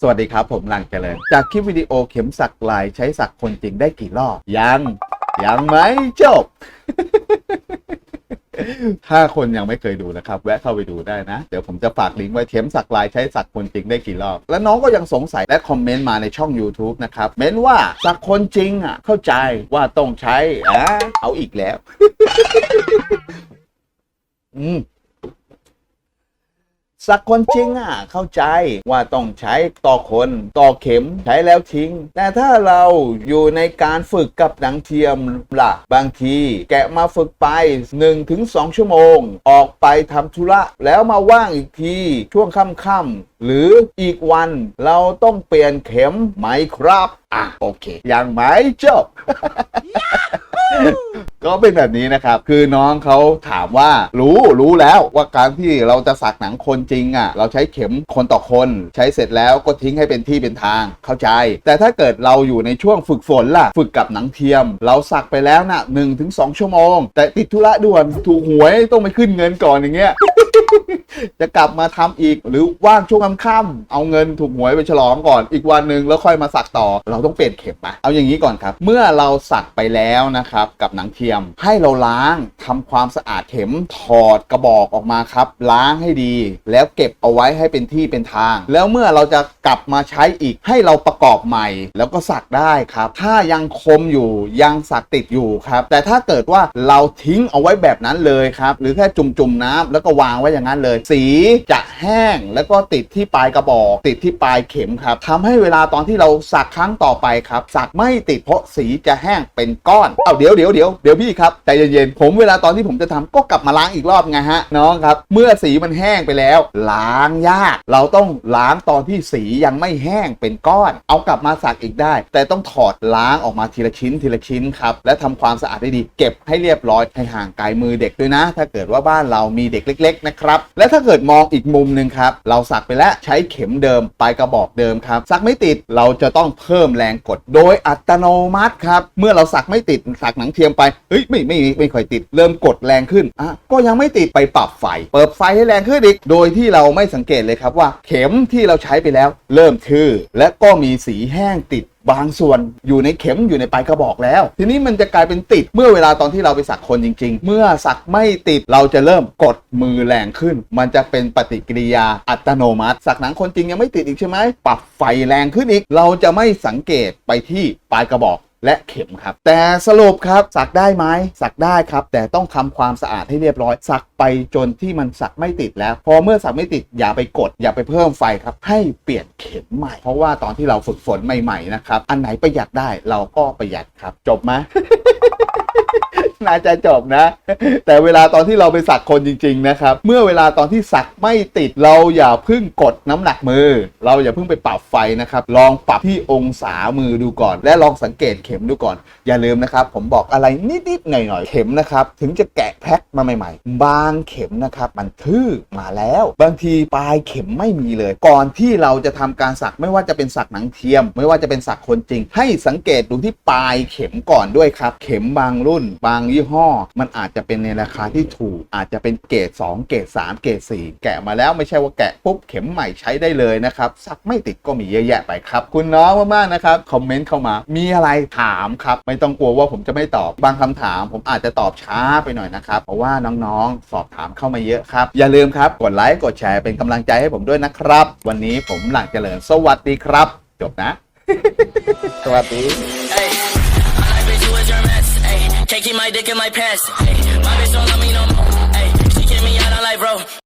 สวัสดีครับ ผมลังเจริญจากคลิปวิดีโอเข็มสักลายใช้สักคนจริงได้กี่รอบ ยัง ยังไม่จบ ถ้าคนยังไม่เคยดูนะครับ แวะเข้าไปดูได้นะ เดี๋ยวผมจะฝากลิงก์ไว้เข็มสักลายใช้สักคนจริงได้กี่รอบ และน้องก็ยังสงสัยและคอมเมนต์มาในช่อง YouTube นะครับ เม้นว่าสักคนจริงอะ เข้าใจว่าต้องใช้อะเอาอีกแล้ว อืม สักคนจริงอะเข้าใจว่าต้องใช้ต่อคนต่อเข็มใช้แล้วทิ้ง แต่ถ้าเราอยู่ในการฝึกกับหนังเทียมละบางที แกะมาฝึกไป 1-2 ชั่วโมง ออกไปทำธุระแล้วมาว่างอีกทีช่วงค่ำๆหรืออีกวันเราต้องเปลี่ยนเข็มไหมครับ อะโอเค อยังไหมจบ ก็เป็นแบบนี้นะครับ คือน้องเขาถามว่ารู้รู้แล้วว่าการที่เราจะสักหนังคนจริงอะ เราใช้เข็มคนต่อคน ใช้เสร็จแล้วก็ทิ้งให้เป็นที่เป็นทางเข้าใจ แต่ถ้าเกิดเราอยู่ในช่วงฝึกฝนล่ะ ฝึกกับหนังเทียม เราสักไปแล้วนะ่ะหนึ่งถึงสองชั่วโมง แต่ติดธุระด่วนถูกหวยต้องไปขึ้นเงินก่อนอย่างเงี้ย จะกลับมาทำอีก หรือว่างช่วงค่ำๆเอาเงินถูกหวยไปฉลองก่อนอีกวันหนึ่งแล้วค่อยมาสักต่อ เราต้องเปลี่ยนเข็มปะเอาอย่างนี้ก่อนครับ เมื่อเราสักไปแล้วนะครับกับหนังเทียม ให้เราล้างทำความสะอาดเข็มถอดกระบอกออกมาครับ ล้างให้ดี แล้วเก็บเอาไว้ให้เป็นที่เป็นทาง แล้วเมื่อเราจะกลับมาใช้อีกให้เราประกอบใหม่ แล้วก็สักได้ครับ ถ้ายังคมอยู่ยังสักติดอยู่ครับ แต่ถ้าเกิดว่าเราทิ้งเอาไว้แบบนั้นเลยครับ หรือแค่จุ่มๆน้ำแล้วก็วางไว้อย่างนั้นเลย สีจะแห้งแล้วก็ติดที่ปลายกระบอก ติดที่ปลายเข็มครับทำให้เวลาตอนที่เราสักครั้งต่อไปครับ สักไม่ติดเพราะสีจะแห้งเป็นก้อนเอาเดี๋ยวเดี๋ยวเดี๋ยวเดี๋ยวพี่ครับใจเย็นๆผมเวลาตอนที่ผมจะทำก็กลับมาล้างอีกรอบไงฮะน้องครับเมื่อสีมันแห้งไปแล้ว ล้างยาก เราต้องล้างตอนที่สียังไม่แห้งเป็นก้อน เอากลับมาสักอีกได้ แต่ต้องถอดล้างออกมาทีละชิ้นทีละชิ้นครับและทำความสะอาดให้ดี เก็บให้เรียบร้อยให้ห่างไกลมือเด็กด้วยนะ ถ้าเกิดว่าบ้านเรามีเด็กเล็ก ๆ นะครับและถ้าเกิดมองอีกมุมหนึ่งครับ เราสักไปแล้วใช้เข็มเดิมปลายกระบอกเดิมครับ สักไม่ติดเราจะต้องเพิ่มแรงกด โดยอัตโนมัติครับ เมื่อเราสักไม่ติดสักหนังเทียมไปเฮ้ยไม่ไม่ไม่ไม่ค่อยติด เริ่มกดแรงขึ้นอะก็ยังไม่ติดไปปรับไฟ เปิดไฟให้แรงขึ้นอีก โดยที่เราไม่สังเกตเลยครับว่า เข็มที่เราใช้ไปแล้ว เริ่มทื่อและก็มีสีแห้งติด บางส่วนอยู่ในเข็มอยู่ในปลายกระบอกแล้ว ทีนี้มันจะกลายเป็นติดเมื่อเวลาตอนที่เราไปสักคนจริง ๆ เมื่อสักไม่ติดเราจะเริ่มกดมือแรงขึ้น มันจะเป็นปฏิกิริยาอัตโนมัติ สักหนังคนจริงยังไม่ติดอีกใช่ไหมปรับไฟแรงขึ้นอีก เราจะไม่สังเกตไปที่ปลายกระบอก และเข็มครับ แต่สรุปครับสักได้ไหมสักได้ครับ แต่ต้องทำความสะอาดให้เรียบร้อย สักไปจนที่มันสักไม่ติดแล้ว พอเมื่อสักไม่ติดอย่าไปกด อย่าไปเพิ่มไฟครับ ให้เปลี่ยนเข็มใหม่ เพราะว่าตอนที่เราฝึกฝนใหม่ๆนะครับ อันไหนประหยัดได้เราก็ประหยัดครับ จบไหม น่าจะจบนะ แต่เวลาตอนที่เราไปสักคนจริง ๆ นะครับ เมื่อเวลาตอนที่สักไม่ติดเราอย่าเพึ่งกดน้ำหนักมือ เราอย่าเพึ่งไปปรับไฟนะครับ ลองปรับที่องศามือดูก่อน และลองสังเกตเข็มดูก่อน อย่าลืมนะครับ ผมบอกอะไรนิดๆหน่อยๆเข็มนะครับ ถึงจะแกะแพ็คมาใหม่ ๆ บางเข็มนะครับ มันทื่อมาแล้ว บางทีปลายเข็มไม่มีเลย ก่อนที่เราจะทำการสักไม่ว่าจะเป็นสักหนังเทียม ไม่ว่าจะเป็นสักคนจริง ให้สังเกตดูที่ปลายเข็มก่อนด้วยครับ เข็มบางรุ่นบางยี่ห้อ มันอาจจะเป็นในราคาที่ถูก อาจจะเป็นเกรด2 เกรด3 เกรด4 แกะมาแล้วไม่ใช่ว่าแกะปุ๊บเข็มใหม่ใช้ได้เลยนะครับสักไม่ติดก็มีเยอะแยะไปครับ คุณน้องมากๆนะครับคอมเมนต์เข้ามา มีอะไรถามครับไม่ต้องกลัวว่าผมจะไม่ตอบบางคำถาม ผมอาจจะตอบช้าไปหน่อยนะครับเพราะว่าน้องๆ สอบถามเข้ามาเยอะครับอย่าลืมครับกดไลค์กดแชร์เป็นกำลังใจให้ผมด้วยนะครับ วันนี้ผมหลังเจริญสวัสดีครับ จบนะ สวัสดี Keep my dick in my pants. Ay, my bitch don't love me no more. Ay, she kick me out on life, bro.